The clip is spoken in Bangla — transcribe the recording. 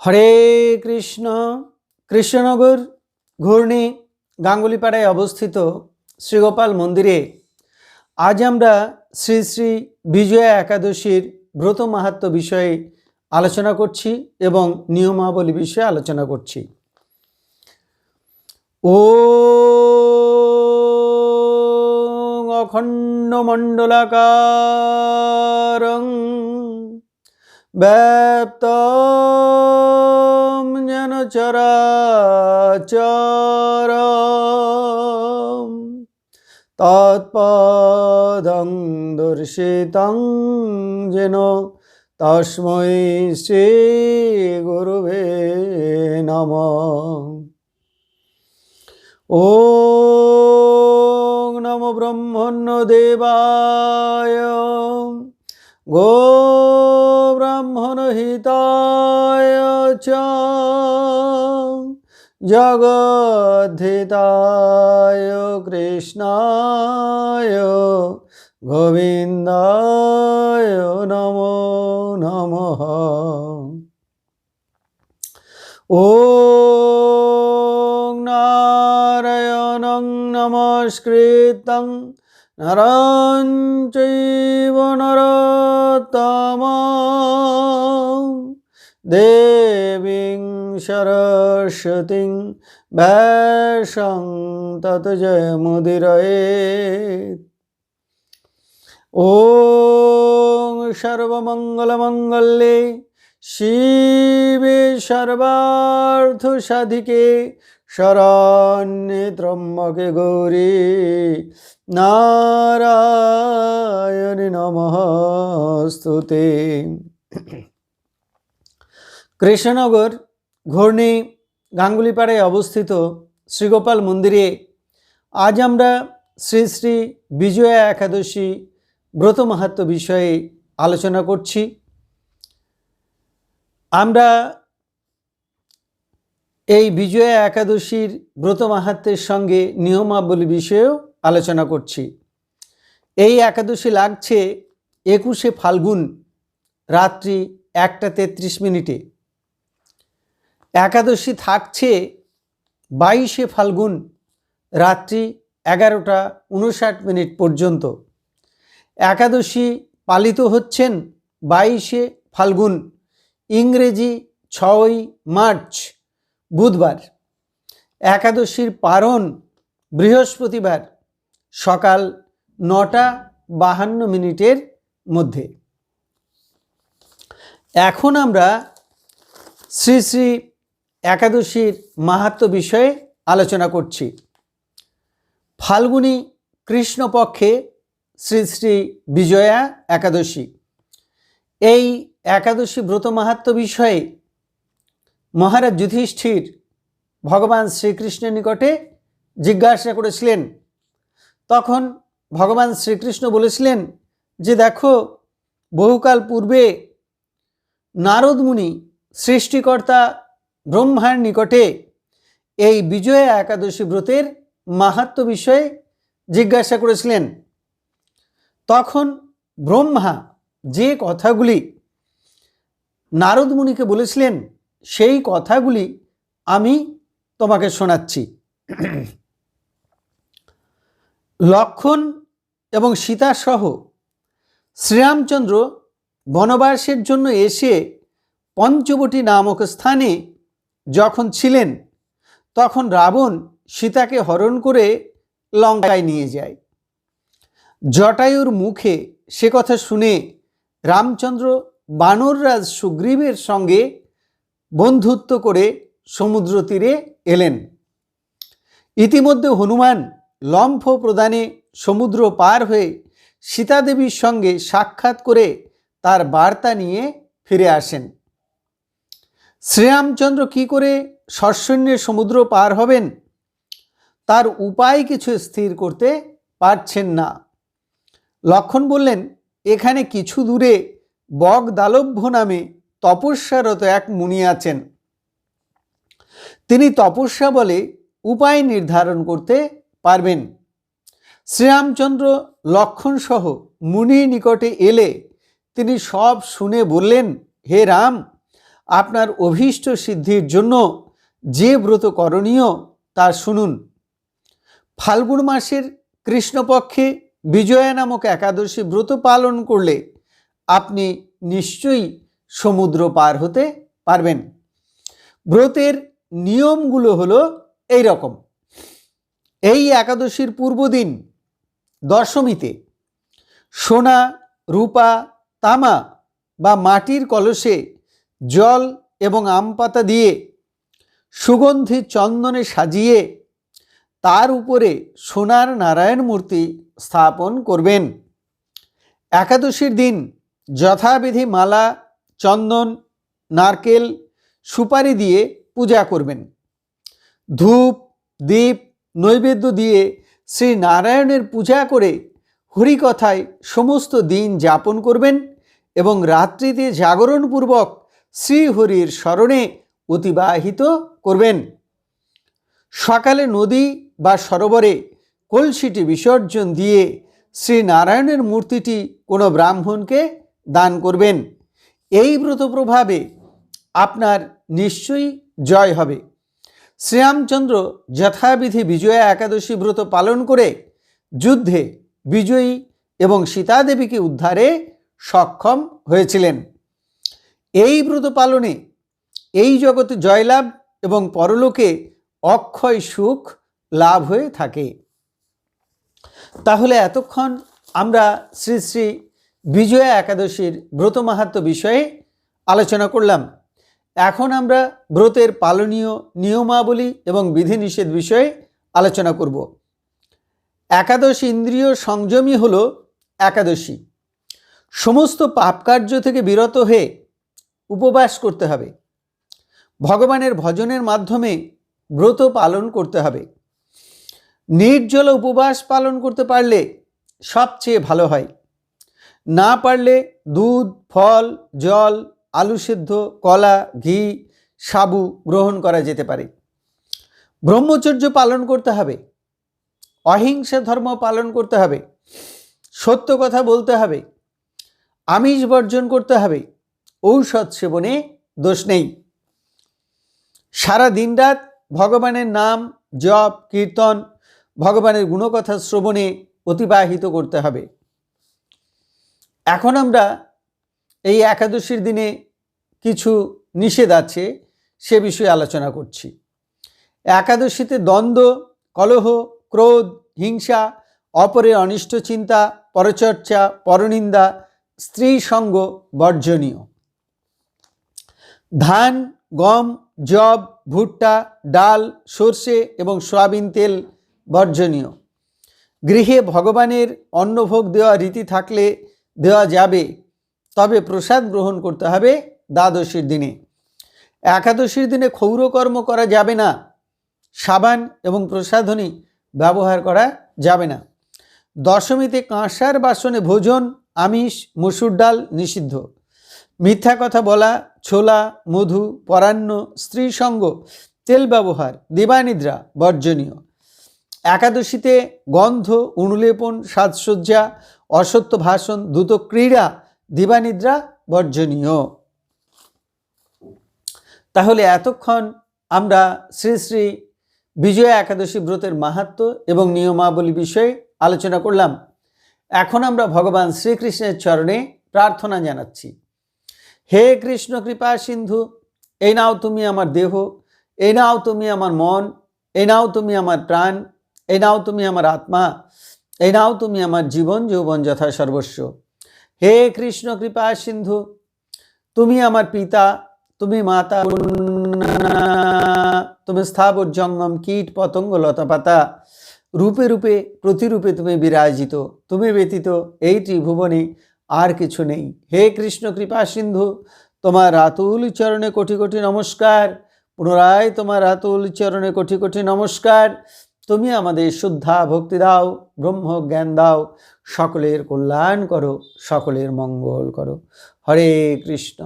হরে কৃষ্ণ, কৃষ্ণনগর ঘূর্ণি গাঙ্গুলিপাড়ায় অবস্থিত শ্রীগোপাল মন্দিরে আজ আমরা শ্রী শ্রী বিজয়া একাদশীর ব্রত মাহাত্ম বিষয়ে আলোচনা করছি এবং নিয়মাবলী বিষয়ে আলোচনা করছি। ও অখণ্ড মণ্ডলাকারং ব্যাপ্তম যেন চরাচর তৎপদং দর্শিতং যেন তস্মৈ শ্রী গুরুবে নম ও নম ব্রহ্মণ্য দেবায় গো জগদ্ধিতায় কৃষ্ণায় গোবিন্দায় নমো নমঃ ও নারায়ণং নমস্কৃতং নরং চৈব নরোত্তমং দেবীং সরস্বতীং ভ্যাসং তত জয় মুদির ও সর্বমঙ্গলমঙ্গলে শিবে সর্বার্থ সাধিকে শরণ্যে ত্রম্বকে গৌরী নারায়ণী নমস্তুতে কৃষ্ণনগর ঘূর্ণি গাঙ্গুলিপাড়ায় অবস্থিত শ্রীগোপাল মন্দিরে আজ আমরা শ্রী শ্রী বিজয়া একাদশী ব্রত মাহাত্ম বিষয়ে আলোচনা করছি। আমরা এই বিজয়া একাদশীর ব্রত মাহাত্মের সঙ্গে নিয়মাবলী বিষয়েও আলোচনা করছি। এই একাদশী লাগছে একুশে ফাল্গুন রাত্রি একটা তেত্রিশ মিনিটে। একাদশী থাকছে বাইশে ফাল্গুন রাত্রি এগারোটা উনষাট মিনিট পর্যন্ত। একাদশী পালিত হচ্ছেন বাইশে ফাল্গুন, ইংরেজি ছয়ই মার্চ, বুধবার। একাদশীর পারণ বৃহস্পতিবার সকাল নটা বাহান্ন মিনিটের মধ্যে। এখন আমরা শ্রী শ্রী একাদশীর মাহাত্ম বিষয়ে আলোচনা করছি। ফাল্গুনী কৃষ্ণপক্ষে শ্রী শ্রী বিজয়া একাদশী। এই একাদশী ব্রত মাহাত্ম বিষয়ে মহারাজ যুধিষ্ঠির ভগবান শ্রীকৃষ্ণের নিকটে জিজ্ঞাসা করেছিলেন। তখন ভগবান শ্রীকৃষ্ণ বলেছিলেন যে, দেখো, বহুকাল পূর্বে নারদ মুনি সৃষ্টিকর্তা ব্রহ্মার নিকটে এই বিজয়া একাদশী ব্রতের মাহাত্ম বিষয়ে জিজ্ঞাসা করেছিলেন। তখন ব্রহ্মা যে কথাগুলি নারদ মুনিকে বলেছিলেন, সেই কথাগুলি আমি তোমাকে শোনাচ্ছি। লক্ষণ এবং সীতাসহ শ্রীরামচন্দ্র বনবাসের জন্য এসে পঞ্চবটি নামক স্থানে যখন ছিলেন, তখন রাবণ সীতাকে হরণ করে লঙ্কায় নিয়ে যায়। জটায়ুর মুখে সে কথা শুনে রামচন্দ্র বানররাজ সুগ্রীবের সঙ্গে বন্ধুত্ব করে সমুদ্র তীরে এলেন। ইতিমধ্যে হনুমান লম্ফ প্রদানে সমুদ্র পার হয়ে সীতাদেবীর সঙ্গে সাক্ষাৎ করে তার বার্তা নিয়ে ফিরে আসেন। শ্রীরামচন্দ্র কি করে সর্ষণ্যে সমুদ্র পার হবেন? তার উপায় কিছু স্থির করতে পারছেন না। লক্ষণ বললেন, এখানে কিছু দূরে বগদালভ্য নামে তপস্যারত এক মুনি আছেন। তিনি তপস্যা বলে উপায় নির্ধারণ করতে পারবেন। শ্রীরামচন্দ্র লক্ষণসহ মুনির নিকটে এলে তিনি সব শুনে বললেন, হে রাম আপনার অভীষ্ট সিদ্ধির জন্য যে ব্রত করণীয়, তা শুনুন। ফাল্গুন মাসের কৃষ্ণপক্ষে বিজয়া নামক একাদশী ব্রত পালন করলে আপনি নিশ্চয়ই সমুদ্র পার হতে পারবেন। ব্রতের নিয়মগুলো হলো এই রকম এই একাদশীর পূর্বদিন দশমীতে সোনা, রূপা, তামা বা মাটির কলসে জল এবং আম পাতা দিয়ে সুগন্ধি চন্দনে সাজিয়ে তার উপরে সোনার নারায়ণ মূর্তি স্থাপন করবেন। একাদশীর দিন যথাবিধি মালা, চন্দন, নারকেল, সুপারি দিয়ে পূজা করবেন। ধূপ, দীপ, নৈবেদ্য দিয়ে শ্রী নারায়ণের পূজা করে হরিকথায় সমস্ত দিন যাপন করবেন এবং রাত্রিতে জাগরণপূর্বক শ্রীহরির স্মরণে অতিবাহিত করবেন। সকালে নদী বা সরোবরে কলসিটি বিসর্জন দিয়ে শ্রী নারায়ণের মূর্তিটি কোনো ব্রাহ্মণকে দান করবেন। এই ব্রত প্রভাবে আপনার নিশ্চয়ই জয় হবে। শ্রীরামচন্দ্র যথাবিধি বিজয়া একাদশী ব্রত পালন করে যুদ্ধে বিজয়ী এবং সীতাদেবীকে উদ্ধারে সক্ষম হয়েছিলেন। এই ব্রত পালনে এই জগতে জয়লাভ এবং পরলোকে অক্ষয় সুখ লাভ হয়ে থাকে। তাহলে এতক্ষণ আমরা শ্রী শ্রী বিজয়া একাদশীর ব্রত মাহাত্ম বিষয়ে আলোচনা করলাম। এখন আমরা ব্রতের পালনীয় নিয়মাবলী এবং বিধিনিষেধ বিষয়ে আলোচনা করব। একাদশ ইন্দ্রিয় সংযমী হল একাদশী। সমস্ত পাপকার্য থেকে বিরত হয়ে উপবাস করতে হবে। ভগবানের ভজনের মাধ্যমে ব্রত পালন করতে হবে। নির্জল উপবাস পালন করতে পারলে সবচেয়ে ভালো হয়। না পারলে দুধ, ফল, জল, আলু সিদ্ধ, কলা, ঘি, সাবু গ্রহণ করা যেতে পারে। ব্রহ্মচর্য পালন করতে হবে। অহিংসা ধর্ম পালন করতে হবে। সত্য কথা বলতে হবে। আমিষ বর্জন করতে হবে। ঔষধ সেবনে দোষ নেই। সারা দিনরাত ভগবানের নাম জপ, কীর্তন, ভগবানের গুণকথা শ্রবণে অতিবাহিত করতে হবে। এখন আমরা এই একাদশীর দিনে কিছু নিষেধ আছে, সে বিষয়ে আলোচনা করছি। একাদশীতে দ্বন্দ্ব, কলহ, ক্রোধ, হিংসা, অপরের অনিষ্ট চিন্তা, পরচর্চা, পরনিন্দা, স্ত্রী সঙ্গ বর্জনীয়। ধান, গম জব ভুট্টা, ডাল, সর্ষে এবং সয়াবিন তেল বর্জনীয়। গৃহে ভগবানের অন্নভোগ দেওয়া রীতি থাকলে দেওয়া যাবে, তবে প্রসাদ গ্রহণ করতে হবে দ্বাদশীর দিনে। একাদশীর দিনে ক্ষৌরকর্ম করা যাবে না, সাবান এবং প্রসাধনী ব্যবহার করা যাবে না। দশমীতে কাঁসার বাসনে ভোজন, আমিষ, মসুর ডাল নিষিদ্ধ। মিথ্যা কথা বলা ছোলা, মধু, পরান্ন স্ত্রী সঙ্গ তেল ব্যবহার, দিবানিদ্রা, বর্জনীয়। একাদশীতে গন্ধ অনুলেপন সাজসজ্জা, অসত্য ভাষণ, দ্রুত ক্রীড়া, দিবানিদ্রা, বর্জনীয়। তাহলে এতক্ষণ আমরা শ্রী শ্রী বিজয়া একাদশী ব্রতের মাহাত্ম এবং নিয়মাবলী বিষয়ে আলোচনা করলাম। এখন আমরা ভগবান শ্রীকৃষ্ণের চরণে প্রার্থনা জানাচ্ছি। হে কৃষ্ণ কৃপা সিন্ধু, এই নাও তুমি আমার দেহ, এই নাও তুমি আমার মন, এই নাও তুমি আমার প্রাণ, এই নাও তুমি আমার আত্মা, এই নাও তুমি আমার জীবন, যৌবন যথা সর্বস্ব। হে কৃষ্ণ কৃপা সিন্ধু, তুমি আমার পিতা, তুমি মাতা, তুমি স্থাবর জঙ্গম, কীট, পতঙ্গ লতাপাতা রূপে রূপে, প্রতিরূপে তুমি বিরাজিত, তুমি ব্যতীত এই ত্রিভুবনে আর কিছু নেই। হে কৃষ্ণ কৃপা সিন্ধু, তোমার রাতুল চরণে কোটি কোটি নমস্কার। পুনরায় তোমার রাতুল চরণে কোটি কোটি নমস্কার। তুমি আমাদের শুদ্ধা ভক্তি দাও, ব্রহ্ম জ্ঞান দাও, সকলের কল্যাণ করো, সকলের মঙ্গল করো। হরে কৃষ্ণ।